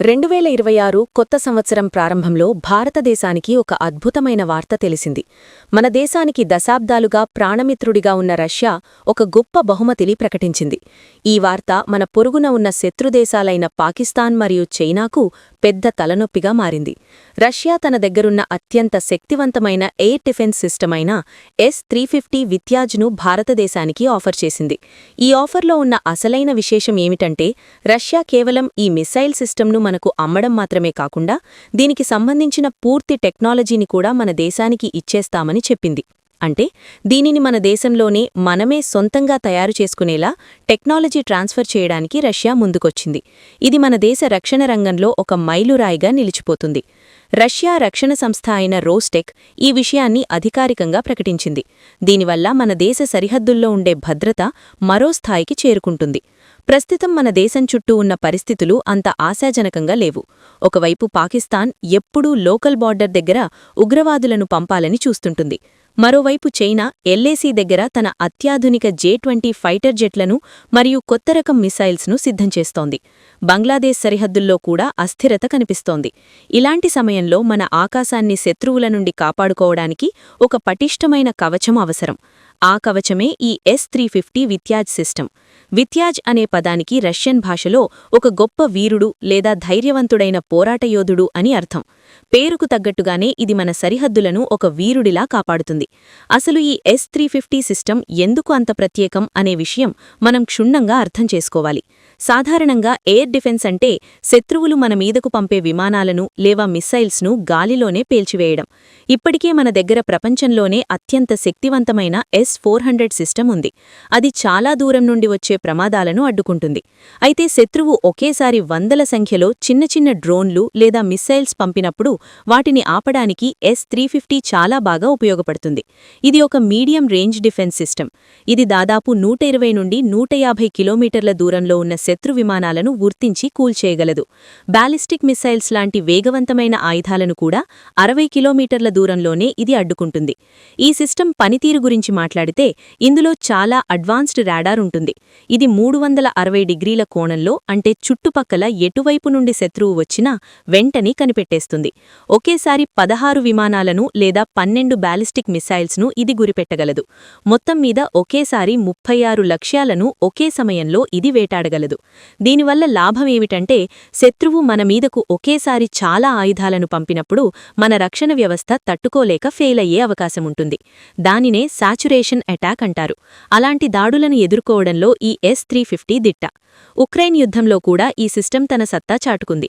రెండు వేల ఇరవై ఆరు కొత్త సంవత్సరం ప్రారంభంలో భారతదేశానికి ఒక అద్భుతమైన వార్త తెలిసింది. మన దేశానికి దశాబ్దాలుగా ప్రాణమిత్రుడిగా ఉన్న రష్యా ఒక గొప్ప బహుమతిని ప్రకటించింది. ఈ వార్త మన పొరుగున ఉన్న శత్రుదేశాలైన పాకిస్తాన్ మరియు చైనాకు పెద్ద తలనొప్పిగా మారింది. రష్యా తన దగ్గరున్న అత్యంత శక్తివంతమైన ఎయిర్ డిఫెన్స్ సిస్టమ్ అయిన ఎస్ త్రీ ఫిఫ్టీ విత్యాజ్ను భారతదేశానికి ఆఫర్ చేసింది. ఈ ఆఫర్లో ఉన్న అసలైన విశేషం ఏమిటంటే రష్యా కేవలం ఈ మిసైల్ సిస్టమ్ను మనకు అమ్మడం మాత్రమే కాకుండా దీనికి సంబంధించిన పూర్తి టెక్నాలజీని కూడా మన దేశానికి ఇచ్చేస్తామని చెప్పింది. అంటే దీనిని మన దేశంలోనే మనమే సొంతంగా తయారు చేసుకునేలా టెక్నాలజీ ట్రాన్స్ఫర్ చేయడానికి రష్యా ముందుకొచ్చింది. ఇది మన దేశ రక్షణ రంగంలో ఒక మైలురాయిగా నిలిచిపోతుంది. రష్యా రక్షణ సంస్థ అయిన రోస్టెక్ ఈ విషయాన్ని అధికారికంగా ప్రకటించింది. దీనివల్ల మన దేశ సరిహద్దుల్లో ఉండే భద్రత మరో స్థాయికి చేరుకుంటుంది. ప్రస్తుతం మన దేశం చుట్టూ ఉన్న పరిస్థితులు అంత ఆశాజనకంగా లేవు. ఒకవైపు పాకిస్తాన్ ఎప్పుడూ లోకల్ బార్డర్ దగ్గర ఉగ్రవాదులను పంపాలని చూస్తుంటుంది. మరోవైపు చైనా ఎల్ఏసీ దగ్గర తన అత్యాధునిక జే ట్వంటీ ఫైటర్ జెట్లను మరియు కొత్త రకం మిసైల్స్ను సిద్ధం చేస్తోంది. బంగ్లాదేశ్ సరిహద్దుల్లో కూడా అస్థిరత కనిపిస్తోంది. ఇలాంటి సమయంలో మన ఆకాశాన్ని శత్రువుల నుండి కాపాడుకోవడానికి ఒక పటిష్టమైన కవచం అవసరం. ఆ కవచమే ఈ S three fifty Vityaz system. Vityaz అనే పదానికి రష్యన్ భాషలో ఒక గొప్ప వీరుడు లేదా ధైర్యవంతుడైన పోరాటయోధుడు అని అర్థం. పేరుకు తగ్గట్టుగానే ఇది మన సరిహద్దులను ఒక వీరుడిలా కాపాడుతుంది. అసలు ఈ ఎస్ త్రీ ఫిఫ్టీ సిస్టమ్ ఎందుకు అంత ప్రత్యేకం అనే విషయం మనం క్షుణ్ణంగా అర్థం చేసుకోవాలి. సాధారణంగా ఎయిర్ డిఫెన్స్ అంటే శత్రువులు మన మీదకు పంపే విమానాలను లేవా మిస్సైల్స్ను గాలిలోనే పేల్చివేయడం. ఇప్పటికే మన దగ్గర ప్రపంచంలోనే అత్యంత శక్తివంతమైన ఎస్ ఫోర్ హండ్రెడ్ సిస్టమ్ ఉంది. అది చాలా దూరం నుండి వచ్చే ప్రమాదాలను అడ్డుకుంటుంది. అయితే శత్రువు ఒకేసారి వందల సంఖ్యలో చిన్న చిన్న డ్రోన్లు లేదా మిస్సైల్స్ పంపినప్పుడు వాటిని ఆపడానికి ఎస్ త్రీ ఫిఫ్టీ చాలా బాగా ఉపయోగపడుతుంది. ఇది ఒక మీడియం రేంజ్ డిఫెన్స్ సిస్టమ్. ఇది దాదాపు నూట ఇరవై నుండి నూట యాభై కిలోమీటర్ల దూరంలో ఉన్న శత్రు విమానాలను గుర్తించి కూల్చేయగలదు బాలిస్టిక్ మిస్సైల్స్ లాంటి వేగవంతమైన ఆయుధాలను కూడా అరవై కిలోమీటర్ల దూరంలోనే ఇది అడ్డుకుంటుంది. ఈ సిస్టమ్ పనితీరు గురించి మాట్లాడితే ఇందులో చాలా అడ్వాన్స్డ్ రాడార్ ఉంటుంది. ఇది మూడు వందల అరవై డిగ్రీల కోణంలో అంటే చుట్టుపక్కల ఎటువైపు నుండి శత్రువు వచ్చినా వెంటనే కనిపెట్టేస్తుంది. ఒకేసారి పదహారు విమానాలను లేదా పన్నెండు బ్యాలిస్టిక్ మిసైల్స్ను ఇది గురిపెట్టగలదు. మొత్తం మీద ఒకేసారి ముప్పై ఆరు లక్ష్యాలను ఒకే సమయంలో ఇది వేటాడగలదు. దీనివల్ల లాభమేమిటంటే శత్రువు మన మీదకు ఒకేసారి చాలా ఆయుధాలను పంపినప్పుడు మన రక్షణ వ్యవస్థ తట్టుకోలేక ఫెయిల్ అయ్యే అవకాశముంటుంది దానినే సాచురేషన్ అటాక్ అంటారు. అలాంటి దాడులను ఎదుర్కోవడంలో ఈ ఎస్ త్రీ ఫిఫ్టీ దిట్ట. ఉక్రెయిన్ యుద్ధంలో కూడా ఈ సిస్టమ్ తన సత్తా చాటుకుంది.